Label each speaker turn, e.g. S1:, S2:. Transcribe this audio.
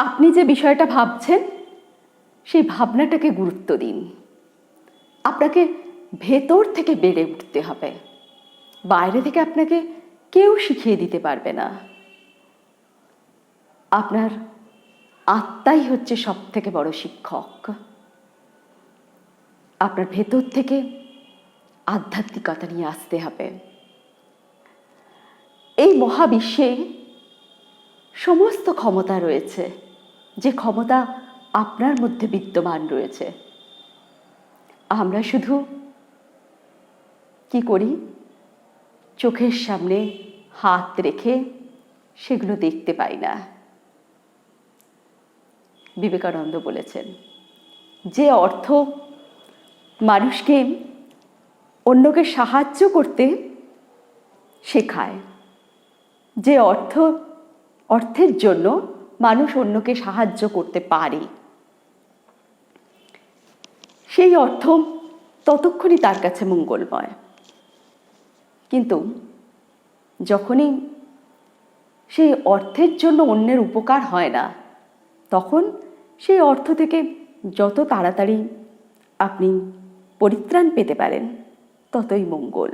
S1: আপনি যে বিষয়টা ভাবছেন, সেই ভাবনাটাকে গুরুত্ব দিন। আপনাকে ভেতর থেকে বেড়ে উঠতে হবে। বাইরে থেকে আপনাকে কেউ শিখিয়ে দিতে পারবে না। আপনার আত্মাই হচ্ছে সব থেকে বড় শিক্ষক। আপনার ভেতর থেকে আধ্যাত্মিকতা নিয়ে আসতে হবে। এই মহাবিশ্বে সমস্ত ক্ষমতা রয়েছে। যে ক্ষমতা আপনার মধ্যে বিদ্যমান রয়েছে। আমরা শুধু কি করি? চোখের সামনে হাত রেখে সেগুলো দেখতে পাই না। বিবেকানন্দ বলেছেন, যে অর্থ মানুষকে অন্যকে সাহায্য করতে শেখায়, যে অর্থ অর্থের জন্য মানুষ অন্যকে সাহায্য করতে পারে। সেই অর্থ ততক্ষণই তার কাছে মঙ্গলময়। কিন্তু যখনই সেই অর্থের জন্য অন্যের উপকার হয় না, তখন সেই অর্থ থেকে যত তাড়াতাড়ি আপনি পরিত্রাণ পেতে পারেন, ততই মঙ্গল।